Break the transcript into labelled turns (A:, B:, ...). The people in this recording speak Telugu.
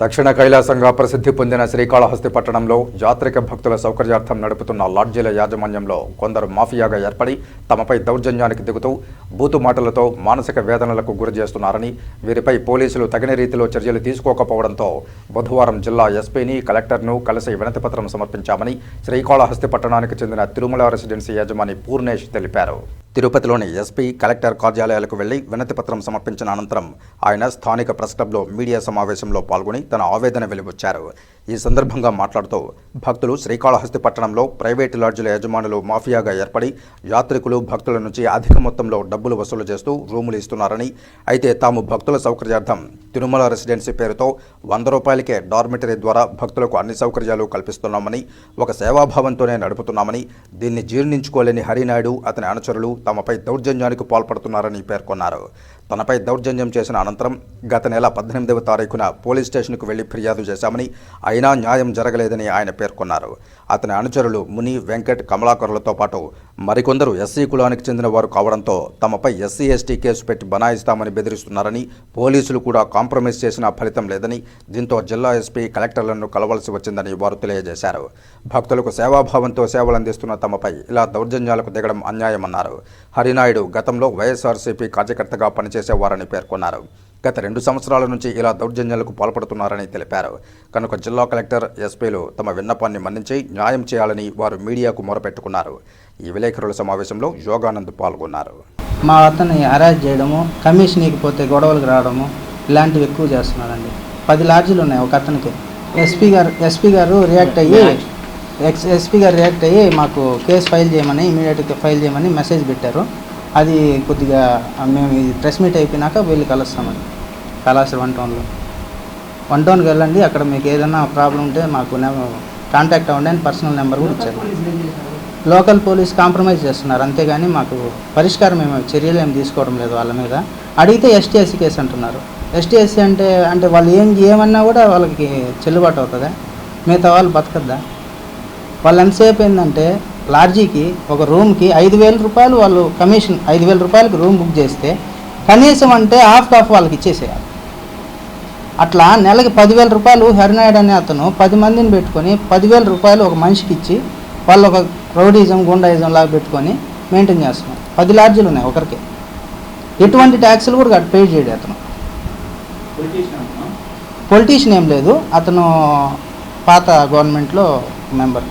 A: దక్షిణ కైలాసంగా ప్రసిద్ధి పొందిన శ్రీకాళహస్తి పట్టణంలో యాత్రిక భక్తుల సౌకర్యార్థం నడుపుతున్న లాడ్జీల యాజమాన్యంలో కొందరు మాఫియాగా ఏర్పడి తమపై దౌర్జన్యానికి దిగుతూ బూతు మాటలతో మానసిక వేదనలకు గురి చేస్తున్నారని వీరిపై పోలీసులు తగిన రీతిలో చర్యలు తీసుకోకపోవడంతో బుధవారం జిల్లా ఎస్పీని కలెక్టర్ను కలిసి వినతిపత్రం సమర్పించామని శ్రీకాళహస్తి పట్టణానికి చెందిన తిరుమల రెసిడెన్సీ యజమాని పూర్ణేష్ తెలిపారు. తిరుపతిలోని ఎస్పీ కలెక్టర్ కార్యాలయాలకు వెళ్ళి వినతిపత్రం సమర్పించిన అనంతరం ఆయన స్థానిక ప్రెస్ క్లబ్లో మీడియా సమావేశంలో పాల్గొని తన ఆవేదన వెలిబుచ్చారు. ఈ సందర్భంగా మాట్లాడుతూ భక్తులు శ్రీకాళహస్తి పట్టణంలో ప్రైవేటు లాడ్జీల యజమానులు మాఫియాగా ఏర్పడి యాత్రికులు భక్తుల నుంచి అధిక మొత్తంలో డబ్బులు వసూలు చేస్తూ రూములు ఇస్తున్నారని అయితే తాము భక్తుల సౌకర్యార్థం తిరుమల రెసిడెన్సీ పేరుతో వంద రూపాయలకే డార్మిటరీ ద్వారా భక్తులకు అన్ని సౌకర్యాలు కల్పిస్తున్నామని ఒక సేవాభావంతోనే నడుపుతున్నామని దీన్ని జీర్ణించుకోలేని హరినాయుడు అతని అనుచరులు తమపై దౌర్జన్యానికి పాల్పడుతున్నారని పేర్కొన్నారు. తనపై దౌర్జన్యం చేసిన అనంతరం గత నెల పద్దెనిమిదవ తారీఖున పోలీస్ స్టేషన్కు వెళ్ళి ఫిర్యాదు చేశామని అయినా న్యాయం జరగలేదని ఆయన పేర్కొన్నారు. అతని అనుచరులు ముని వెంకట్ కమలాకరులతో పాటు మరికొందరు ఎస్సీ కులానికి చెందిన వారు కావడంతో తమపై ఎస్సీ ఎస్టీ కేసు పెట్టి బనాయిస్తామని బెదిరిస్తున్నారని పోలీసులు కూడా కాంప్రమైజ్ చేసినా ఫలితం లేదని దీంతో జిల్లా ఎస్పీ కలెక్టర్లను కలవలసి వచ్చిందని వారు తెలియజేశారు. భక్తులకు సేవాభావంతో సేవలు అందిస్తున్న తమపై ఇలా దౌర్జన్యాలకు దిగడం అన్యాయమన్నారు. హరినాయుడు గతంలో వైఎస్ఆర్సీపీ కార్యకర్తగా చేసేవారని పేర్కొన్నారు. గత రెండు సంవత్సరాల నుంచి ఇలా దౌర్జన్యాలకు పాల్పడుతున్నారని తెలిపారు. కనుక జిల్లా కలెక్టర్ ఎస్పీలు తమ విన్నపాన్ని మన్నించి న్యాయం చేయాలని వారు మీడియాకు మొరపెట్టుకున్నారు. ఈ విలేకరుల సమావేశంలో యోగానంద్ పాల్గొన్నారు.
B: మా అతన్ని అరెస్ట్ చేయడము కమిషన్ ఇకపోతే గొడవలకు రావడము ఇలాంటివి ఎక్కువ చేస్తున్నారండి. పది లాడ్జీలు ఉన్నాయి ఒక అతనికి. ఎస్పీ గారు ఎస్పీ గారు రియాక్ట్ అయ్యి ఎక్స్ ఎస్పీ గారు రియాక్ట్ అయ్యి మాకు కేసు ఫైల్ చేయమని ఇమీడియట్గా ఫైల్ చేయమని మెసేజ్ పెట్టారు. అది కొద్దిగా మేము ఈ ప్రెస్ మీట్ అయిపోయినాక వెళ్ళి కలుస్తామని కళాశాల వన్ టౌన్లో. వన్ టౌన్కి వెళ్ళండి అక్కడ మీకు ఏదైనా ప్రాబ్లం ఉంటే మాకు కాంటాక్ట్ అవ్వండి అని పర్సనల్ నెంబర్ కూడా ఇచ్చారు. లోకల్ పోలీస్ కాంప్రమైజ్ చేస్తున్నారు అంతేగాని మాకు పరిష్కారం ఏమో చర్యలు ఏమి తీసుకోవడం లేదు వాళ్ళ మీద. అడిగితే ఎస్టీఎస్సీ కేసు అంటున్నారు. ఎస్టీఎస్సీ అంటే అంటే వాళ్ళు ఏం ఏమన్నా కూడా వాళ్ళకి చెల్లుబాటు అవుతుందా? మిగతా వాళ్ళు బతకద్దా? వాళ్ళు ఎంతసేపు ఏంటంటే లాడ్జీకి ఒక రూమ్కి ఐదు వేల రూపాయలు వాళ్ళు కమిషన్ ఐదు వేల రూపాయలకి రూమ్ బుక్ చేస్తే కనీసం అంటే హాఫ్ ఆఫ్ వాళ్ళకి ఇచ్చేసేయాలి. అట్లా నెలకి పదివేల రూపాయలు హరినాయుడు అనే అతను పది మందిని పెట్టుకొని పదివేల రూపాయలు ఒక మనిషికి ఇచ్చి వాళ్ళు ఒక రౌడీజం గుండాయిజం లాగా పెట్టుకొని మెయింటైన్ చేస్తున్నారు. పది లాడ్జీలు ఉన్నాయి ఒకరికి. ఎటువంటి ట్యాక్సులు కూడా పే చేయడు అతను. పొలిటీషియన్ ఏం లేదు. అతను పాత గవర్నమెంట్లో మెంబర్.